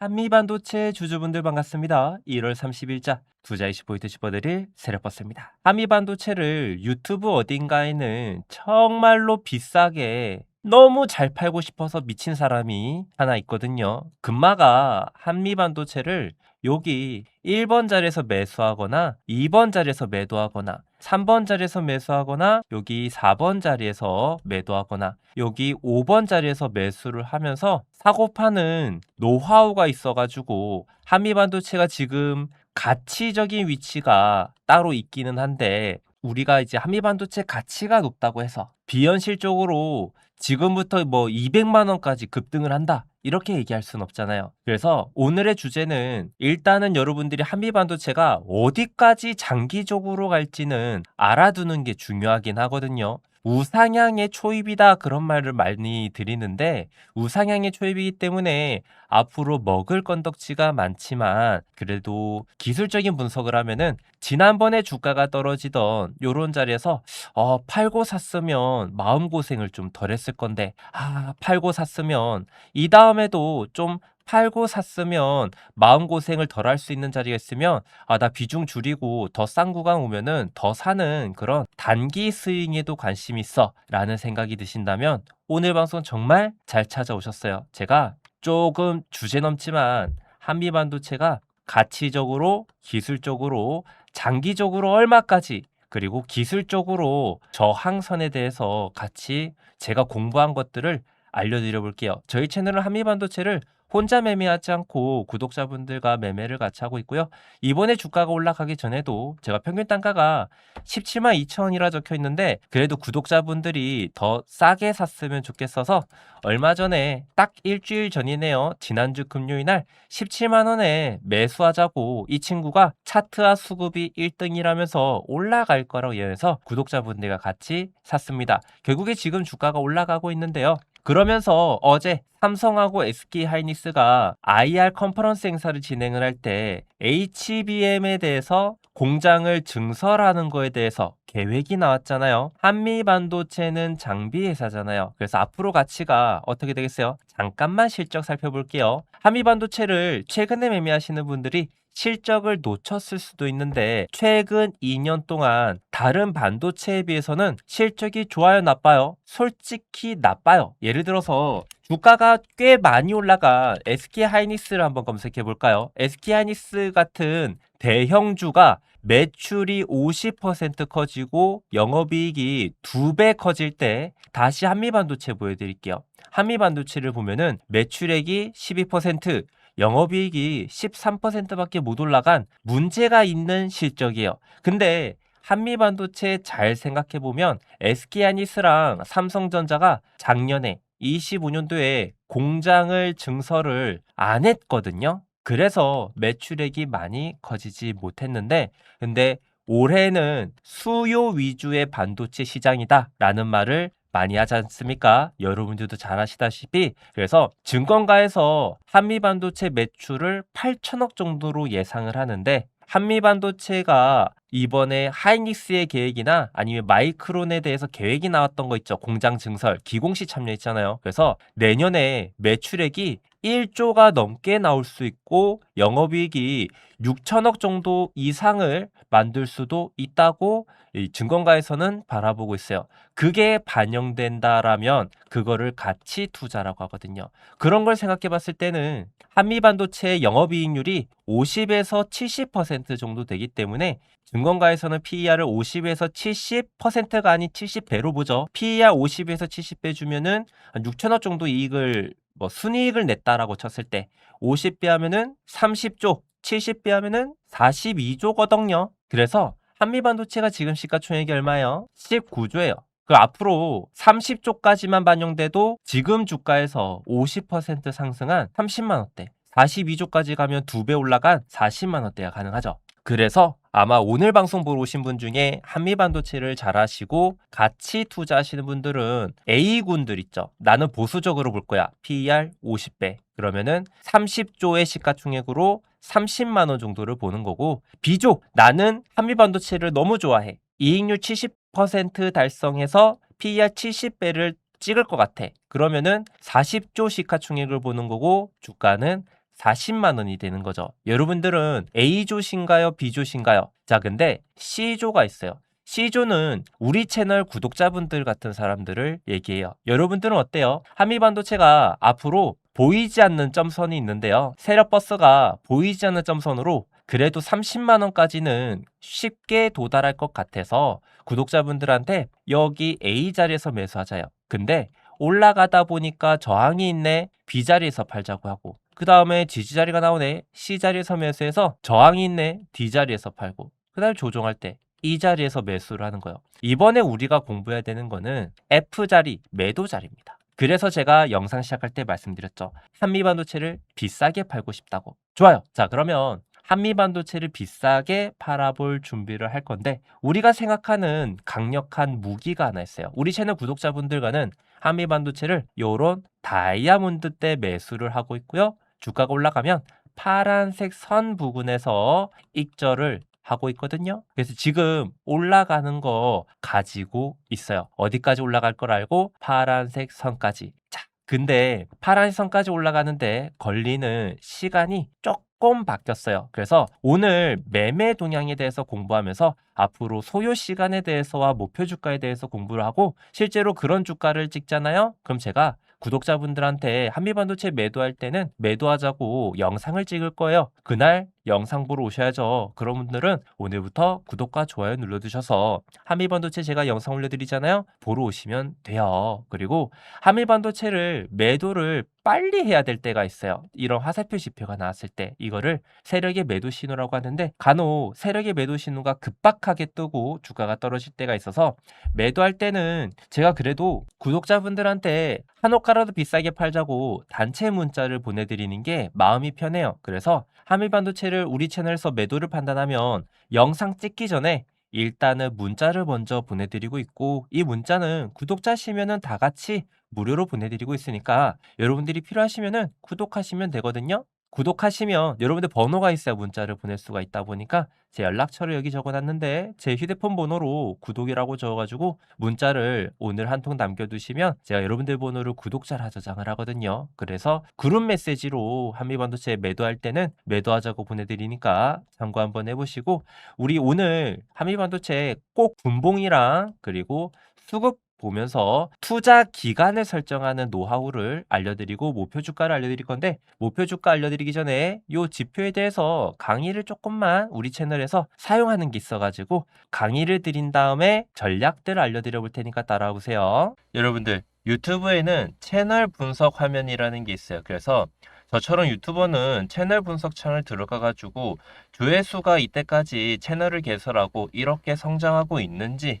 한미반도체 주주분들 반갑습니다. 1월 30일자 투자 이슈 포인트 짚어드릴 세력버스입니다. 한미반도체를 유튜브 어딘가에는 정말로 비싸게 너무 잘 팔고 싶어서 미친 사람이 하나 있거든요. 금마가 한미반도체를 여기 1번 자리에서 매수하거나 2번 자리에서 매도하거나 3번 자리에서 매수하거나 여기 4번 자리에서 매도하거나 여기 5번 자리에서 매수를 하면서 사고 파는 노하우가 있어가지고 한미반도체가 지금 가치적인 위치가 따로 있기는 한데 우리가 이제 한미 반도체 가치가 높다고 해서 비현실적으로 지금부터 뭐 200만 원까지 급등을 한다. 이렇게 얘기할 수는 없잖아요. 그래서 오늘의 주제는 일단은 여러분들이 한미 반도체가 어디까지 장기적으로 갈지는 알아두는 게 중요하긴 하거든요. 우상향의 초입이다. 그런 말을 많이 드리는데 우상향의 초입이기 때문에 앞으로 먹을 건덕지가 많지만 그래도 기술적인 분석을 하면은 지난번에 주가가 떨어지던 요런 자리에서 어 팔고 샀으면 마음고생을 좀 덜 했을 건데 아 팔고 샀으면 이 다음에도 좀 팔고 샀으면 마음고생을 덜 할 수 있는 자리가 있으면 아 나 비중 줄이고 더 싼 구간 오면은 더 사는 그런 단기 스윙에도 관심 있어 라는 생각이 드신다면 오늘 방송 정말 잘 찾아오셨어요. 제가 조금 주제 넘지만 한미 반도체가 가치적으로 기술적으로 장기적으로 얼마까지 그리고 기술적으로 저항선에 대해서 같이 제가 공부한 것들을 알려드려 볼게요. 저희 채널은 한미반도체를 혼자 매매하지 않고 구독자분들과 매매를 같이 하고 있고요. 이번에 주가가 올라가기 전에도 제가 평균 단가가 17만 2천 원이라 적혀 있는데 그래도 구독자분들이 더 싸게 샀으면 좋겠어서 얼마 전에 딱 일주일 전이네요. 지난주 금요일 날 17만 원에 매수하자고 이 친구가 차트와 수급이 1등이라면서 올라갈 거라고 예언해서 구독자분들과 같이 샀습니다. 결국에 지금 주가가 올라가고 있는데요. 그러면서 어제 삼성하고 SK 하이닉스가 IR 컨퍼런스 행사를 진행을 할 때 HBM에 대해서 공장을 증설하는 거에 대해서 계획이 나왔잖아요. 한미 반도체는 장비 회사잖아요. 그래서 앞으로 가치가 어떻게 되겠어요? 잠깐만 실적 살펴볼게요. 한미 반도체를 최근에 매매하시는 분들이 실적을 놓쳤을 수도 있는데 최근 2년 동안 다른 반도체에 비해서는 실적이 좋아요, 나빠요? 솔직히 나빠요. 예를 들어서 주가가 꽤 많이 올라가 SK 하이닉스를 한번 검색해 볼까요? SK 하이닉스 같은 대형주가 매출이 50% 커지고 영업이익이 2배 커질 때 다시 한미반도체 보여드릴게요. 한미반도체를 보면은 매출액이 12%, 영업이익이 13%밖에 못 올라간 문제가 있는 실적이에요. 근데 한미반도체 잘 생각해 보면 SK하이닉스랑 삼성전자가 작년에 25년도에 공장을 증설을 안 했거든요. 그래서 매출액이 많이 커지지 못했는데 근데 올해는 수요 위주의 반도체 시장이다라는 말을 많이 하지 않습니까? 여러분들도 잘 아시다시피 그래서 증권가에서 한미 반도체 매출을 8천억 정도로 예상을 하는데 한미 반도체가 이번에 하이닉스의 계획이나 아니면 마이크론에 대해서 계획이 나왔던 거 있죠. 공장 증설, 기공시 참여했잖아요. 그래서 내년에 매출액이 1조가 넘게 나올 수 있고 영업이익이 6천억 정도 이상을 만들 수도 있다고 이 증권가에서는 바라보고 있어요. 그게 반영된다라면 그거를 가치 투자라고 하거든요. 그런 걸 생각해 봤을 때는 한미반도체의 영업이익률이 50에서 70% 정도 되기 때문에 증권가에서는 PER을 50에서 70%가 아닌 70배로 보죠. PER 50에서 70배 주면은 한 6천억 정도 이익을 뭐 순이익을 냈다라고 쳤을 때 50배 하면은 30조, 70배 하면은 42조거든요. 그래서 한미반도체가 지금 시가총액이 얼마예요? 19조예요. 그 앞으로 30조까지만 반영돼도 지금 주가에서 50% 상승한 30만 원대, 42조까지 가면 2배 올라간 40만 원대가 가능하죠. 그래서 아마 오늘 방송 보러 오신 분 중에 한미 반도체를 잘 아시고 같이 투자하시는 분들은 A군들 있죠. 나는 보수적으로 볼 거야. PER 50배. 그러면은 30조의 시가총액으로 30만 원 정도를 보는 거고 B조 나는 한미 반도체를 너무 좋아해. 이익률 70% 달성해서 PER 70배를 찍을 것 같아. 그러면은 40조 시가총액을 보는 거고 주가는 40만 원이 되는 거죠. 여러분들은 A조신가요? B조신가요? 자, 근데 C조가 있어요. C조는 우리 채널 구독자분들 같은 사람들을 얘기해요. 여러분들은 어때요? 한미반도체가 앞으로 보이지 않는 점선이 있는데요. 세력버스가 보이지 않는 점선으로 그래도 30만 원까지는 쉽게 도달할 것 같아서 구독자분들한테 여기 A 자리에서 매수하자요. 근데 올라가다 보니까 저항이 있네. B 자리에서 팔자고 하고 그 다음에 지지 자리가 나오네. C 자리에서 매수해서 저항이 있네. D 자리에서 팔고 그 다음에 조정할 때 이 자리에서 매수를 하는 거예요. 이번에 우리가 공부해야 되는 거는 F 자리, 매도 자리입니다. 그래서 제가 영상 시작할 때 말씀드렸죠. 한미반도체를 비싸게 팔고 싶다고. 좋아요. 자, 그러면 한미반도체를 비싸게 팔아볼 준비를 할 건데 우리가 생각하는 강력한 무기가 하나 있어요. 우리 채널 구독자분들과는 한미반도체를 요런 다이아몬드 때 매수를 하고 있고요. 주가가 올라가면 파란색 선 부근에서 익절을 하고 있거든요. 그래서 지금 올라가는 거 가지고 있어요. 어디까지 올라갈 걸 알고 파란색 선까지. 자, 근데 파란색 선까지 올라가는데 걸리는 시간이 조금 바뀌었어요. 그래서 오늘 매매 동향에 대해서 공부하면서 앞으로 소요 시간에 대해서와 목표 주가에 대해서 공부를 하고 실제로 그런 주가를 찍잖아요. 그럼 제가 구독자분들한테 한미반도체 매도할 때는 매도하자고 영상을 찍을 거예요. 그날 영상 보러 오셔야죠. 그런 분들은 오늘부터 구독과 좋아요 눌러주셔서 한미반도체 제가 영상 올려드리잖아요. 보러 오시면 돼요. 그리고 한미반도체를 매도를 빨리 해야 될 때가 있어요. 이런 화살표 지표가 나왔을 때 이거를 세력의 매도 신호라고 하는데 간혹 세력의 매도 신호가 급박하게 뜨고 주가가 떨어질 때가 있어서 매도할 때는 제가 그래도 구독자분들한테 한옥가라도 비싸게 팔자고 단체 문자를 보내드리는 게 마음이 편해요. 그래서 한미반도체를 우리 채널에서 매도를 판단하면 영상 찍기 전에 일단은 문자를 먼저 보내드리고 있고 이 문자는 구독자시면은 다 같이 무료로 보내드리고 있으니까 여러분들이 필요하시면은 구독하시면 되거든요. 구독하시면 여러분들 번호가 있어야 문자를 보낼 수가 있다 보니까 제 연락처를 여기 적어놨는데 제 휴대폰 번호로 구독이라고 적어가지고 문자를 오늘 한 통 남겨두시면 제가 여러분들 번호를 구독자라 저장을 하거든요. 그래서 그룹 메시지로 한미반도체 매도할 때는 매도하자고 보내드리니까 참고 한번 해보시고 우리 오늘 한미반도체 꼭 분봉이랑 그리고 수급 보면서 투자 기간을 설정하는 노하우를 알려드리고 목표 주가를 알려드릴 건데 목표 주가 알려드리기 전에 요 지표에 대해서 강의를 조금만 우리 채널에서 사용하는 게 있어가지고 강의를 드린 다음에 전략들을 알려드려 볼 테니까 따라오세요. 여러분들 유튜브에는 채널 분석 화면이라는 게 있어요. 그래서 저처럼 유튜버는 채널 분석 창을 들어가가지고 조회수가 이때까지 채널을 개설하고 이렇게 성장하고 있는지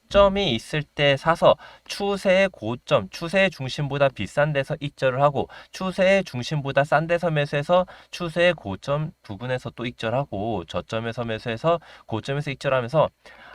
점이 있을 때 사서 추세의 고점, 추세의 중심보다 비싼 데서 익절을 하고 추세의 중심보다 싼 데서 매수해서 추세의 고점 부분에서 또 익절하고 저점에서 매수해서 고점에서 익절하면서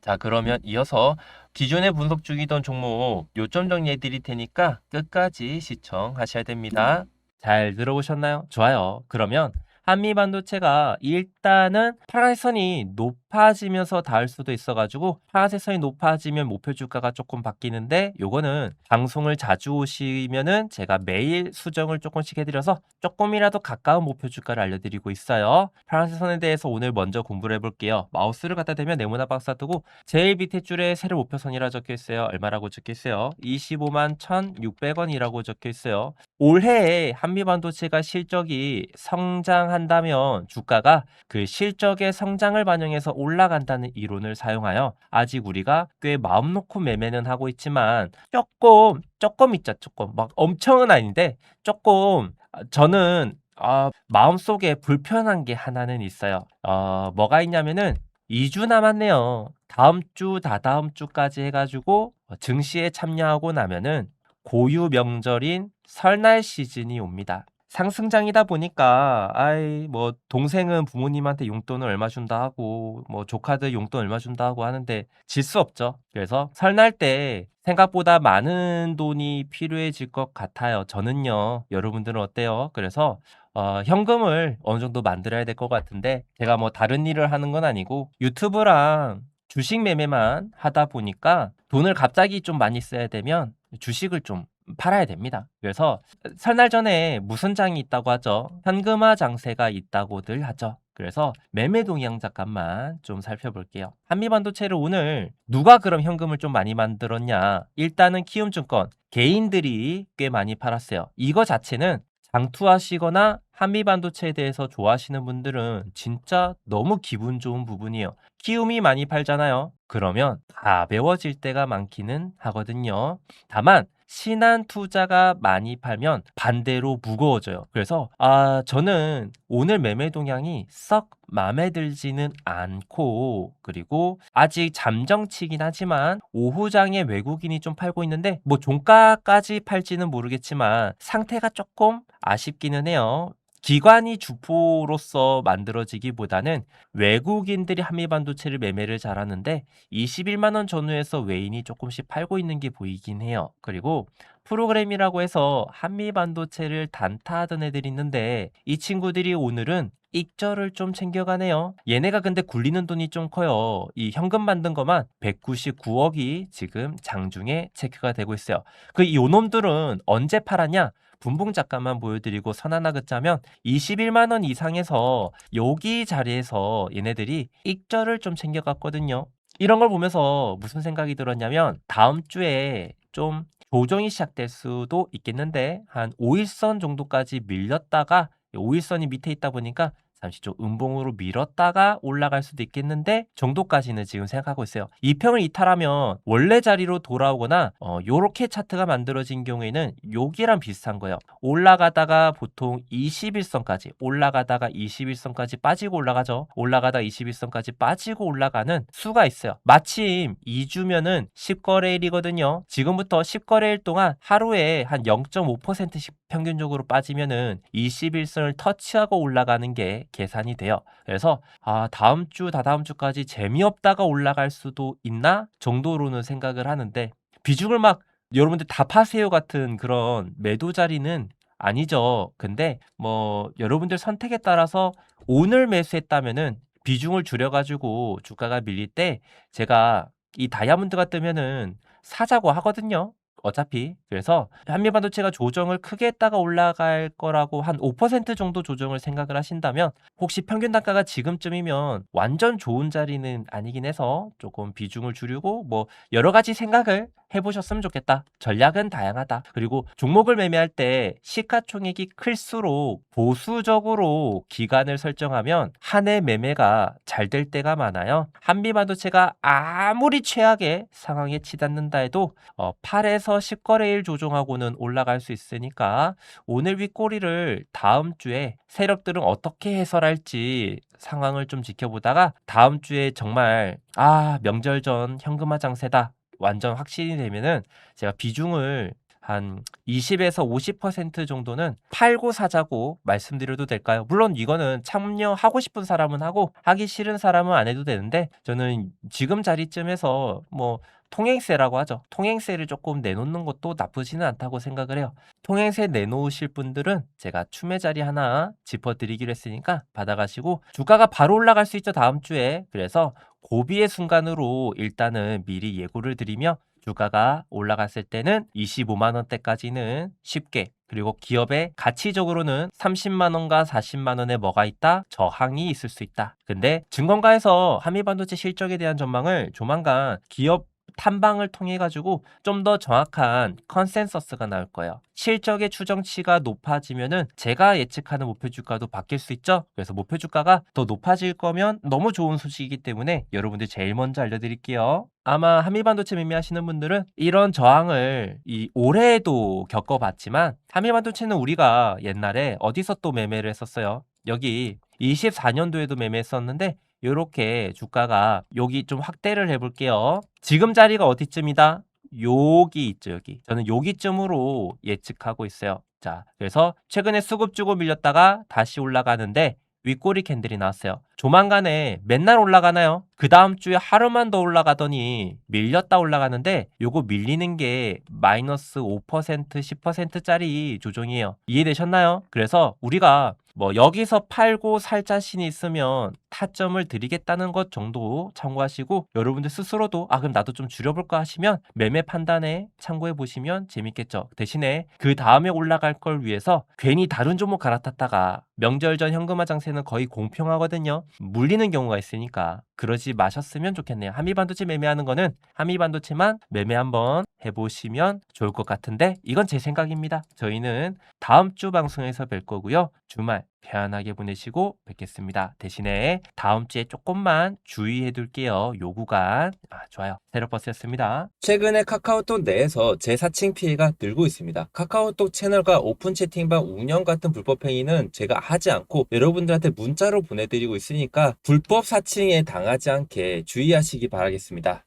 자 그러면 이어서 기존에 분석 중이던 종목 요점 정리해 드릴 테니까 끝까지 시청하셔야 됩니다. 잘 들어보셨나요? 좋아요. 그러면 한미 반도체가 일단은 파란색 선이 높 아지면서 닿을 수도 있어가지고 파란색 선이 높아지면 목표 주가가 조금 바뀌는데 요거는 방송을 자주 오시면은 제가 매일 수정을 조금씩 해드려서 조금이라도 가까운 목표 주가를 알려드리고 있어요. 파란색 선에 대해서 오늘 먼저 공부를 해볼게요. 마우스를 갖다 대면 네모나 박스 두고 제일 밑에 줄에 세를 목표선이라 적혀 있어요. 얼마라고 적혀 있어요? 25만 1,600원이라고 적혀 있어요. 올해에 한미 반도체가 실적이 성장한다면 주가가 그 실적의 성장을 반영해서 올라간다는 이론을 사용하여 아직 우리가 꽤 마음 놓고 매매는 하고 있지만 조금 조금 있죠 조금 막 엄청은 아닌데 조금 아, 저는 아, 마음속에 불편한 게 하나는 있어요. 어, 뭐가 있냐면은 2주 남았네요. 다음 주, 다다음 주까지 해가지고 증시에 참여하고 나면은 고유 명절인 설날 시즌이 옵니다. 상승장이다 보니까 아이 뭐 동생은 부모님한테 용돈을 얼마 준다 하고 뭐 조카들 용돈 얼마 준다 하고 하는데 질 수 없죠. 그래서 설날 때 생각보다 많은 돈이 필요해질 것 같아요. 저는요. 여러분들은 어때요? 그래서 어, 현금을 어느 정도 만들어야 될 것 같은데 제가 뭐 다른 일을 하는 건 아니고 유튜브랑 주식 매매만 하다 보니까 돈을 갑자기 좀 많이 써야 되면 주식을 좀 팔아야 됩니다. 그래서 설날 전에 무슨 장이 있다고 하죠? 현금화 장세가 있다고들 하죠. 그래서 매매 동향 잠깐만 좀 살펴볼게요. 한미반도체를 오늘 누가 그럼 현금을 좀 많이 만들었냐? 일단은 키움증권 개인들이 꽤 많이 팔았어요. 이거 자체는 장투하시거나 한미반도체에 대해서 좋아하시는 분들은 진짜 너무 기분 좋은 부분이에요. 키움이 많이 팔잖아요. 그러면 가벼워질 때가 많기는 하거든요. 다만 신한 투자가 많이 팔면 반대로 무거워져요. 그래서 아 저는 오늘 매매 동향이 썩 마음에 들지는 않고 그리고 아직 잠정치긴 하지만 오후장에 외국인이 좀 팔고 있는데 뭐 종가까지 팔지는 모르겠지만 상태가 조금 아쉽기는 해요. 기관이 주포로서 만들어지기보다는 외국인들이 한미반도체를 매매를 잘하는데 21만 원 전후에서 외인이 조금씩 팔고 있는 게 보이긴 해요. 그리고 프로그램이라고 해서 한미반도체를 단타하던 애들이 있는데 이 친구들이 오늘은 익절을 좀 챙겨가네요. 얘네가 근데 굴리는 돈이 좀 커요. 이 현금 만든 것만 199억이 지금 장중에 체크가 되고 있어요. 그 요놈들은 언제 팔았냐? 분봉 잠깐만 보여드리고 선 하나 긋자면 21만 원 이상에서 여기 자리에서 얘네들이 익절을 좀 챙겨갔거든요. 이런 걸 보면서 무슨 생각이 들었냐면 다음 주에 좀 조정이 시작될 수도 있겠는데 한 5일선 정도까지 밀렸다가 5일선이 밑에 있다 보니까 잠시 좀 음봉으로 밀었다가 올라갈 수도 있겠는데 정도까지는 지금 생각하고 있어요. 이 평을 이탈하면 원래 자리로 돌아오거나 어, 요렇게 차트가 만들어진 경우에는 여기랑 비슷한 거예요. 올라가다가 보통 21선까지 올라가다가 21선까지 빠지고 올라가죠. 올라가다 21선까지 빠지고 올라가는 수가 있어요. 마침 2주면은 10거래일이거든요. 지금부터 10거래일 동안 하루에 한 0.5%씩 평균적으로 빠지면은 21선을 터치하고 올라가는 게 계산이 돼요. 그래서 아, 다음 주, 다다음 주까지 재미없다가 올라갈 수도 있나 정도로는 생각을 하는데 비중을 막 여러분들 다 파세요 같은 그런 매도 자리는 아니죠. 근데 뭐 여러분들 선택에 따라서 오늘 매수했다면은 비중을 줄여가지고 주가가 밀릴 때 제가 이 다이아몬드가 뜨면은 사자고 하거든요. 어차피. 그래서 한미 반도체가 조정을 크게 했다가 올라갈 거라고 한 5% 정도 조정을 생각을 하신다면 혹시 평균 단가가 지금쯤이면 완전 좋은 자리는 아니긴 해서 조금 비중을 줄이고 뭐 여러 가지 생각을 해보셨으면 좋겠다. 전략은 다양하다. 그리고 종목을 매매할 때 시가총액이 클수록 보수적으로 기간을 설정하면 한 해 매매가 잘 될 때가 많아요. 한미반도체가 아무리 최악의 상황에 치닫는다 해도 어, 8에서 10거래일 조정하고는 올라갈 수 있으니까 오늘 윗꼬리를 다음 주에 세력들은 어떻게 해설할지 상황을 좀 지켜보다가 다음 주에 정말 아 명절 전 현금화 장세다 완전 확신이 되면은 제가 비중을 한 20에서 50% 정도는 팔고 사자고 말씀드려도 될까요? 물론 이거는 참여하고 싶은 사람은 하고 하기 싫은 사람은 안 해도 되는데 저는 지금 자리쯤에서 뭐 통행세라고 하죠. 통행세를 조금 내놓는 것도 나쁘지는 않다고 생각을 해요. 통행세 내놓으실 분들은 제가 추매 자리 하나 짚어드리기로 했으니까 받아가시고 주가가 바로 올라갈 수 있죠 다음 주에 그래서 고비의 순간으로 일단은 미리 예고를 드리며 주가가 올라갔을 때는 25만 원대까지는 쉽게 그리고 기업의 가치적으로는 30만 원과 40만 원에 뭐가 있다? 저항이 있을 수 있다. 근데 증권가에서 한미반도체 실적에 대한 전망을 조만간 기업 탐방을 통해 가지고 좀 더 정확한 컨센서스가 나올 거예요. 실적의 추정치가 높아지면은 제가 예측하는 목표 주가도 바뀔 수 있죠. 그래서 목표 주가가 더 높아질 거면 너무 좋은 소식이기 때문에 여러분들 제일 먼저 알려드릴게요. 아마 한미반도체 매매하시는 분들은 이런 저항을 이 올해에도 겪어봤지만 한미반도체는 우리가 옛날에 어디서 또 매매를 했었어요. 여기 24년도에도 매매했었는데 요렇게 주가가 여기 좀 확대를 해볼게요. 지금 자리가 어디쯤이다? 여기 있죠, 여기. 저는 여기쯤으로 예측하고 있어요. 자, 그래서 최근에 수급 주고 밀렸다가 다시 올라가는데 윗꼬리 캔들이 나왔어요. 조만간에 맨날 올라가나요? 그 다음 주에 하루만 더 올라가더니 밀렸다 올라가는데 요거 밀리는 게 마이너스 5% 10%짜리 조정이에요. 이해되셨나요? 그래서 우리가 뭐 여기서 팔고 살 자신이 있으면 타점을 드리겠다는 것 정도 참고하시고 여러분들 스스로도 아 그럼 나도 좀 줄여볼까 하시면 매매 판단에 참고해 보시면 재밌겠죠. 대신에 그 다음에 올라갈 걸 위해서 괜히 다른 종목 갈아탔다가 명절 전 현금화 장세는 거의 공평하거든요. 물리는 경우가 있으니까 그러지 마셨으면 좋겠네요. 한미반도체 매매하는 거는 한미반도체만 매매 한번 해보시면 좋을 것 같은데 이건 제 생각입니다. 저희는 다음 주 방송에서 뵐 거고요. 주말 편안하게 보내시고 뵙겠습니다. 대신에 다음 주에 조금만 주의해 둘게요. 요 구간. 아, 좋아요. 세로버스였습니다. 최근에 카카오톡 내에서 재사칭 피해가 늘고 있습니다. 카카오톡 채널과 오픈 채팅방 운영 같은 불법 행위는 제가 하지 않고 여러분들한테 문자로 보내드리고 있으니까 불법 사칭에 당하지 않게 주의하시기 바라겠습니다.